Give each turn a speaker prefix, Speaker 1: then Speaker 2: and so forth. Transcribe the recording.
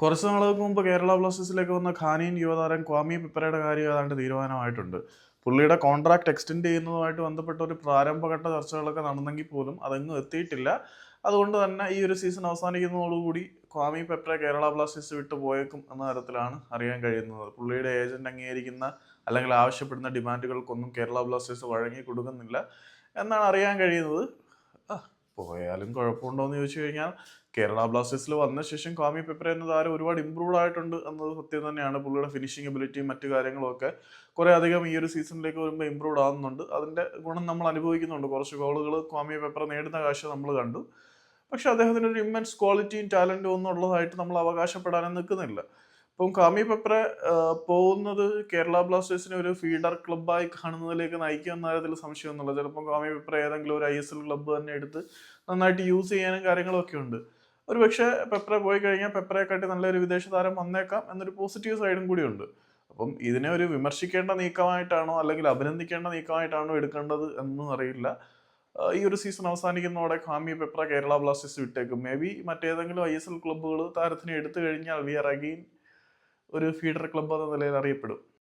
Speaker 1: കുറച്ച് നാളുകൾക്ക് മുമ്പ് കേരള ബ്ലാസ്റ്റേഴ്സിലേക്ക് വന്ന ഖാനിയൻ യുവതാരം ക്വാമി പിപ്പറയുടെ കാര്യം ഏതാണ്ട് തീരുമാനമായിട്ടുണ്ട്. പുള്ളിയുടെ കോൺട്രാക്ട് എക്സ്റ്റെൻഡ് ചെയ്യുന്നതുമായിട്ട് ബന്ധപ്പെട്ട ഒരു പ്രാരംഭഘട്ട ചർച്ചകളൊക്കെ നടന്നെങ്കിൽ പോലും അതങ്ങ് എത്തിയിട്ടില്ല. അതുകൊണ്ട് തന്നെ ഈ ഒരു സീസൺ അവസാനിക്കുന്നതോടുകൂടി ക്വാമി പെപ്ര കേരള ബ്ലാസ്റ്റേഴ്സ് വിട്ടു പോയേക്കും എന്ന തരത്തിലാണ് അറിയാൻ കഴിയുന്നത്. പുള്ളിയുടെ ഏജന്റ് അംഗീകരിക്കുന്ന അല്ലെങ്കിൽ ആവശ്യപ്പെടുന്ന ഡിമാൻഡുകൾക്കൊന്നും കേരള ബ്ലാസ്റ്റേഴ്സ് വഴങ്ങി കൊടുക്കുന്നില്ല എന്നാണ് അറിയാൻ കഴിയുന്നത്. പോയാലും കുഴപ്പമുണ്ടോ എന്ന് ചോദിച്ചു കഴിഞ്ഞാൽ കേരള ബ്ലാസ്റ്റേഴ്സിൽ വന്ന ശേഷം കാമി പെപ്ര എന്ന താരം ഒരുപാട് ഇമ്പ്രൂവ് ആയിട്ടുണ്ട് എന്നത് സത്യം തന്നെയാണ്. പുള്ളിയുടെ ഫിനിഷിംഗ് എബിലിറ്റിയും മറ്റു കാര്യങ്ങളൊക്കെ കുറേ അധികം ഈ ഒരു സീസണിലേക്ക് വരുമ്പോൾ ഇമ്പ്രൂവ് ആവുന്നുണ്ട്. അതിന്റെ ഗുണം നമ്മൾ അനുഭവിക്കുന്നുണ്ട്. കുറച്ച് ഗോളുകൾ കാമി പെപ്ര നേടുന്ന കാഴ്ച നമ്മൾ കണ്ടു. പക്ഷെ അദ്ദേഹത്തിന് ഒരു ഇമ്മൻസ് ക്വാളിറ്റിയും ടാലന്റും ഒന്നും ഉള്ളതായിട്ട് നമ്മൾ അവകാശപ്പെടാനും നിൽക്കുന്നില്ല. ഇപ്പം കാമി പെപ്ര പോകുന്നത് കേരള ബ്ലാസ്റ്റേഴ്സിനെ ഒരു ഫീഡർ ക്ലബ്ബായി കാണുന്നതിലേക്ക് നയിക്കുന്ന കാര്യത്തിൽ സംശയമൊന്നുമില്ല ചിലപ്പം കാമി പെപ്ര ഏതെങ്കിലും ഒരു ഐ എസ് എൽ ക്ലബ്ബ് തന്നെ എടുത്ത് നന്നായിട്ട് യൂസ് ചെയ്യാനും കാര്യങ്ങളൊക്കെ ഉണ്ട്. ഒരു പക്ഷേ പെപ്ര പോയി കഴിഞ്ഞാൽ പെപ്രയെക്കാട്ടി നല്ലൊരു വിദേശ താരം വന്നേക്കാം എന്നൊരു പോസിറ്റീവ് സൈഡും കൂടിയുണ്ട് അപ്പം ഇതിനെ ഒരു വിമർശിക്കേണ്ട നീക്കമായിട്ടാണോ അല്ലെങ്കിൽ അഭിനന്ദിക്കേണ്ട നീക്കമായിട്ടാണോ എടുക്കേണ്ടത് എന്നും അറിയില്ല. ഈ ഒരു സീസൺ അവസാനിക്കുന്നതോടെ ഖാമി പെപ്ര കേരള ബ്ലാസ്റ്റേഴ്സ് വിട്ടേക്കും. മേ ബി മറ്റേതെങ്കിലും ഐ എസ് എൽ ക്ലബ്ബുകൾ താരത്തിനെ എടുത്തു കഴിഞ്ഞാൽ വി ആർ അഗെയിൻ ഒരു ഫീഡർ ക്ലബ്ബ് എന്ന നിലയിൽ അറിയപ്പെടും.